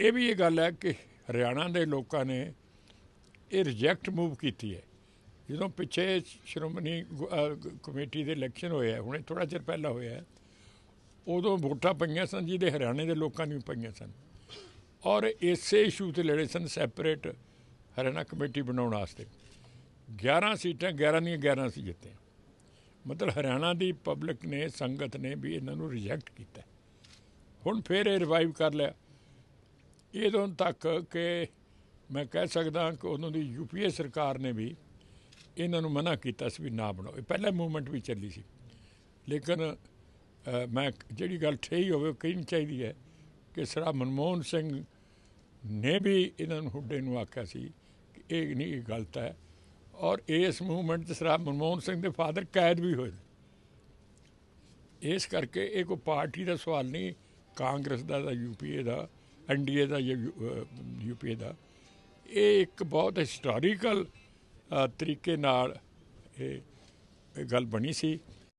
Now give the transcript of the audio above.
ਇਹ ਵੀ ਇਹ ਗੱਲ ਹੈ ਕਿ ਹਰਿਆਣਾ ਦੇ ਲੋਕਾਂ ਨੇ ਇਹ ਰਿਜੈਕਟ ਮੂਵ ਕੀਤੀ ਹੈ। ਜਦੋਂ ਪਿੱਛੇ ਸ਼੍ਰੋਮਣੀ ਕਮੇਟੀ ਦੇ ਇਲੈਕਸ਼ਨ ਹੋਏ ਆ, ਹੁਣੇ ਥੋੜਾ ਚਿਰ ਪਹਿਲਾਂ ਹੋਇਆ ਉਦੋਂ ਵੋਟਾਂ ਪਈਆਂ ਸਨ ਜਿਹਦੇ ਹਰਿਆਣੇ ਦੇ ਲੋਕਾਂ ਨੂੰ ਪਈਆਂ ਸਨ। ਔਰ ਇਸੇ ਇਸ਼ੂ ਤੇ ਲੜੇ ਸਨ ਸੈਪਰੇਟ ਹਰਿਆਣਾ ਕਮੇਟੀ ਬਣਾਉਣ ਵਾਸਤੇ। 11 ਸੀਟਾਂ 11 ਦੀਆਂ 11 ਸੀ ਜਿੱਤੇ ਮਤਲਬ ਹਰਿਆਣਾ ਦੀ ਪਬਲਿਕ ਨੇ, ਸੰਗਤ ਨੇ ਵੀ ਇਹਨਾਂ ਨੂੰ ਰਿਜੈਕਟ ਕੀਤਾ। ਹੁਣ ਫਿਰ ਇਹ ਰਿਵਾਈਵ ਕਰ ਲਿਆ। ਇਦੋਂ ਤੱਕ ਕਿ ਮੈਂ ਕਹਿ ਸਕਦਾ ਕਿ ਉਹਨਾਂ ਦੀ ਯੂਪੀਏ ਸਰਕਾਰ ਨੇ ਵੀ ਇਹਨਾਂ ਨੂੰ ਮਨਾ ਕੀਤਾ ਸੀ ਵੀ ਨਾ ਬਣਾਓ। ਇਹ ਪਹਿਲਾ ਮੂਵਮੈਂਟ ਵੀ ਚੱਲੀ ਸੀ। ਲੇਕਿਨ ਮੈਂ ਜਿਹੜੀ ਗੱਲ ਠੇਈ ਹੋਵੇ, ਉਹ ਕਹਿਣੀ ਚਾਹੀਦੀ ਹੈ ਕਿ ਸਰਾ ਮਨਮੋਹਨ ਸਿੰਘ ਨੇ ਵੀ ਇਹਨਾਂ ਨੂੰ ਹੁੱਡੇ ਨੂੰ ਆਖਿਆ ਸੀ ਕਿ ਇਹ ਨਹੀਂ, ਇਹ ਗਲਤ ਹੈ। ਔਰ ਇਸ ਮੂਵਮੈਂਟ 'ਚ ਸਰਾ ਮਨਮੋਹਨ ਸਿੰਘ ਦੇ ਫਾਦਰ ਕੈਦ ਵੀ ਹੋਏ ਇਸ ਕਰਕੇ ਇਹ ਕੋਈ ਪਾਰਟੀ ਦਾ ਸਵਾਲ ਨਹੀਂ, ਕਾਂਗਰਸ ਦਾ ਜਾਂ ਯੂਪੀਏ ਦਾ। ਐਨਡੀਏ ਦਾ ਜਾਂ ਯੂਪੀਏ ਦਾ। ਇਹ ਇੱਕ ਬਹੁਤ ਹਿਸਟੋਰੀਕਲ ਤਰੀਕੇ ਨਾਲ ਇਹ ਇਹ ਗੱਲ ਬਣੀ ਸੀ।